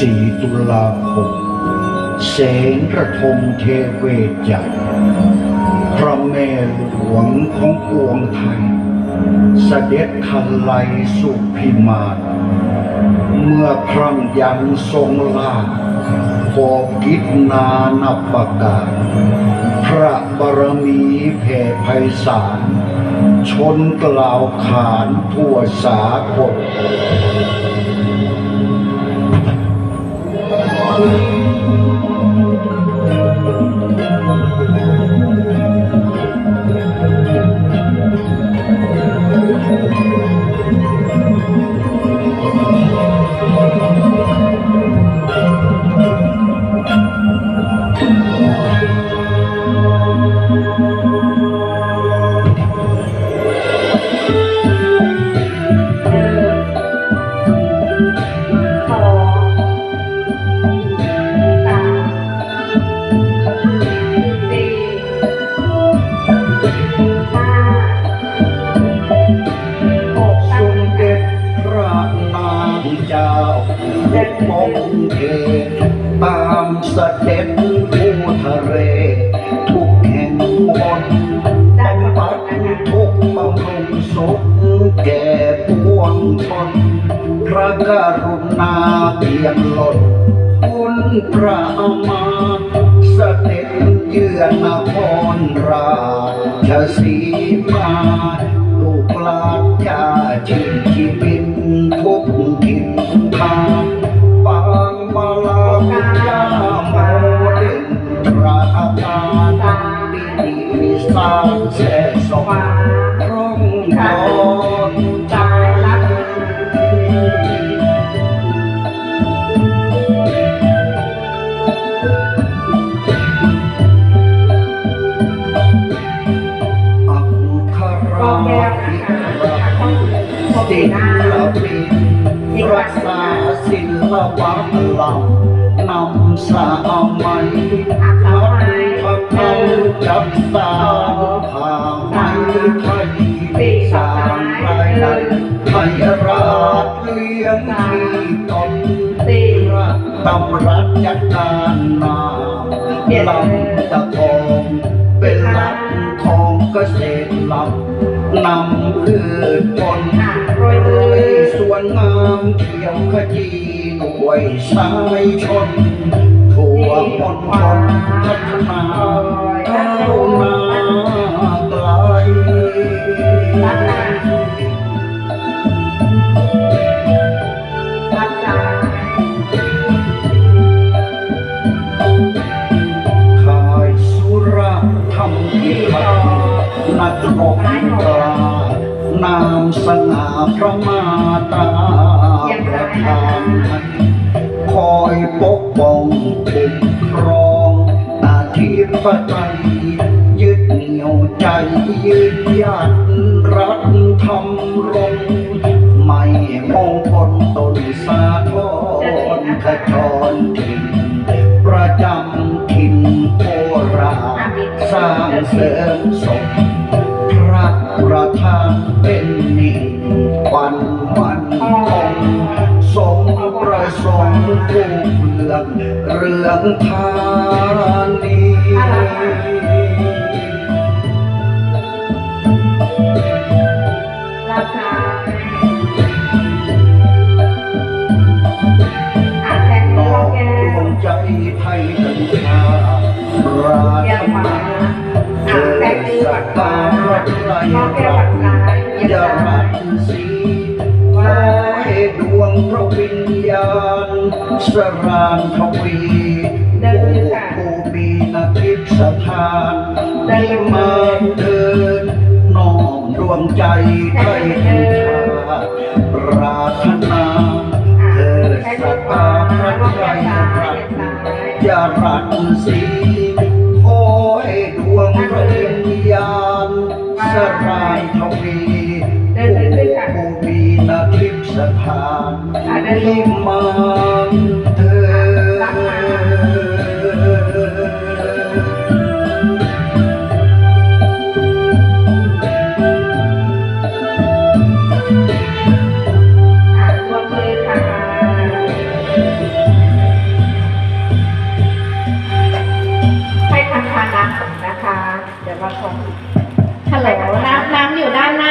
14 ตุลาคมแสงระทมเทเวศใหญ่พระแม่หลวงของปวงไทย เสด็จคันไลสุพิมาน เมื่อครั้งยังทรงลาขอบกิจนานับประการพระบารมีแผ่ไพศาล ชนกล่าวขานทั่วสากล ส เจ้าปกป้องเทตามเสด็จผู้ทะเลทุกแห่งหนบำบัดทุกบำรุงสุขแก่ปวงชนพระกรุณาเพียงล้นคุณพระมาเสด็จเยือนนครราชสีมา ศิลปะเรานำสามัยพัฒนาจับสาวผ่าไม้ไทยสร้างรายได้ให้ราชเลี้ยงที่ตนสี่พระตำรัชจัดการนาลำตะทองเป็นรักของเกษตรลำนำพืชผลค่ะโรยเลมือยส่วน งามเขียวขจีด้วยสายชนทั่วมณฑลพัฒนาก้าวหน้าไกลรับหน้ารับซ้ายขายสุราทำกิจนักรบตรา นามสง่าพระมาตาประทานคอยปกป้องคุ้มครองอาธิปไตยยึดเหนี่ยวใจยืนหยัดรักทำรงไม่มองคนตนสาทรขจรถิ่นประจำถิ่นโคราชสร้างเสริมสม เป็นมิ่งควันวันคงสมประสงค์เรื่องเรื่องทานี งกาซ้ายพระไรรอบแก้วรัฝั่งซ้ายเยี่ยมยาซ้ารัยตสีขอให้ดวงพระวิญญาณสรานทวีผู้มีนาทิพสถาน ได้มาเดินน้อมดวงใจไทยทั้ชาติปราถนาเธอสตาพระไตรรัตน์ยารัตสีายทวีผู้มีนาทิพสถานที่มานเธอ